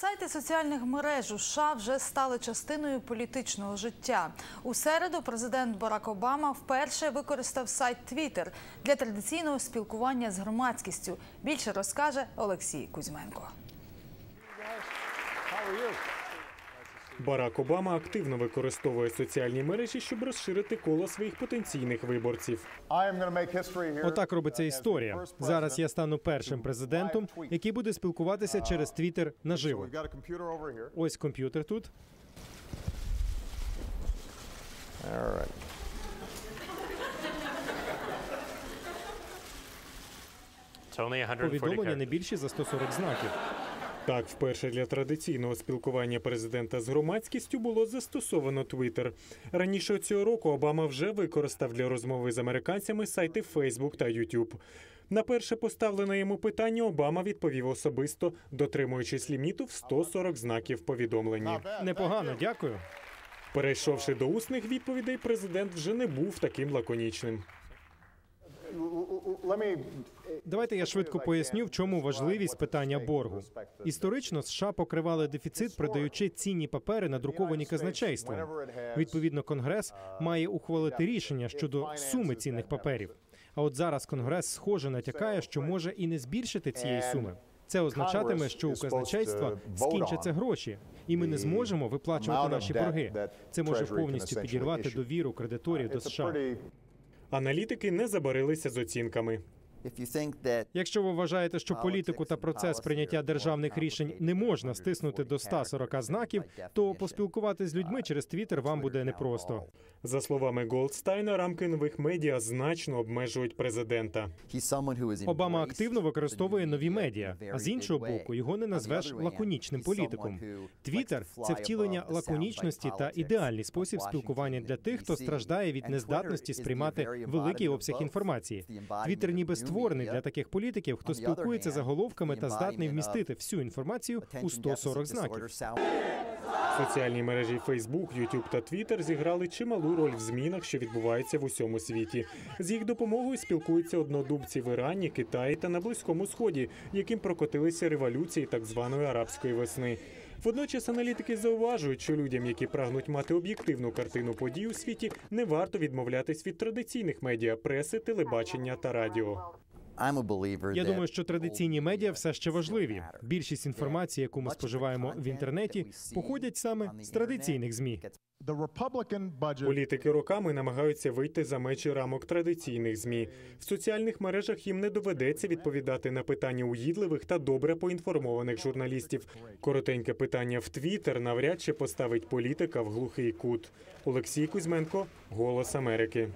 Сайти соціальних мереж у США вже стали частиною політичного життя. У середу президент Барак Обама вперше використав сайт Twitter для традиційного спілкування з громадськістю. Більше розкаже Олексій Кузьменко. Барак Обама активно використовує соціальні мережі, щоб розширити коло своїх потенційних виборців. Отак робиться історія. Зараз я стану першим президентом, який буде спілкуватися через Твіттер наживо. Ось комп'ютер тут. Повідомлення не більші за 140 знаків. Так, вперше для традиційного спілкування президента з громадськістю було застосовано Twitter. Раніше цього року Обама вже використав для розмови з американцями сайти Facebook та YouTube. На перше поставлене йому питання Обама відповів особисто, дотримуючись ліміту в 140 знаків повідомлення. Непогано, дякую. Перейшовши до усних відповідей, президент вже не був таким лаконічним. Давайте я швидко поясню, в чому важливість питання боргу. Історично США покривали дефіцит, продаючи цінні папери, надруковані казначейством. Відповідно, Конгрес має ухвалити рішення щодо суми цінних паперів. А от зараз Конгрес схоже натякає, що може і не збільшити цієї суми. Це означатиме, що у казначейства скінчаться гроші, і ми не зможемо виплачувати наші борги. Це може повністю підірвати довіру кредиторів до США. Аналітики не забарилися з оцінками. Якщо ви вважаєте, що політику та процес прийняття державних рішень не можна стиснути до 140 знаків, то поспілкуватися з людьми через Твіттер вам буде непросто. За словами Голдстайна, рамки нових медіа значно обмежують президента. Обама активно використовує нові медіа, а з іншого боку, його не назвеш лаконічним політиком. Твіттер – це втілення лаконічності та ідеальний спосіб спілкування для тих, хто страждає від нездатності сприймати великий обсяг інформації. Твіттер ніби створений для таких політиків, хто спілкується заголовками та здатний вмістити всю інформацію у 140 знаків. Соціальні мережі Facebook, YouTube та Twitter зіграли чималу роль в змінах, що відбуваються в усьому світі. З їх допомогою спілкуються однодумці в Ірані, Китаї та на Близькому Сході, яким прокотилися революції так званої арабської весни. Водночас аналітики зауважують, що людям, які прагнуть мати об'єктивну картину подій у світі, не варто відмовлятись від традиційних медіа, преси, телебачення та радіо. Я думаю, що традиційні медіа все ще важливі. Більшість інформації, яку ми споживаємо в інтернеті, походять саме з традиційних змі. Політики роками намагаються вийти за межі рамок традиційних змі. В соціальних мережах їм не доведеться відповідати на питання уїдливих та добре поінформованих журналістів. Коротеньке питання в Твіттер навряд чи поставить політика в глухий кут. Олексій Кузьменко, Голос Америки.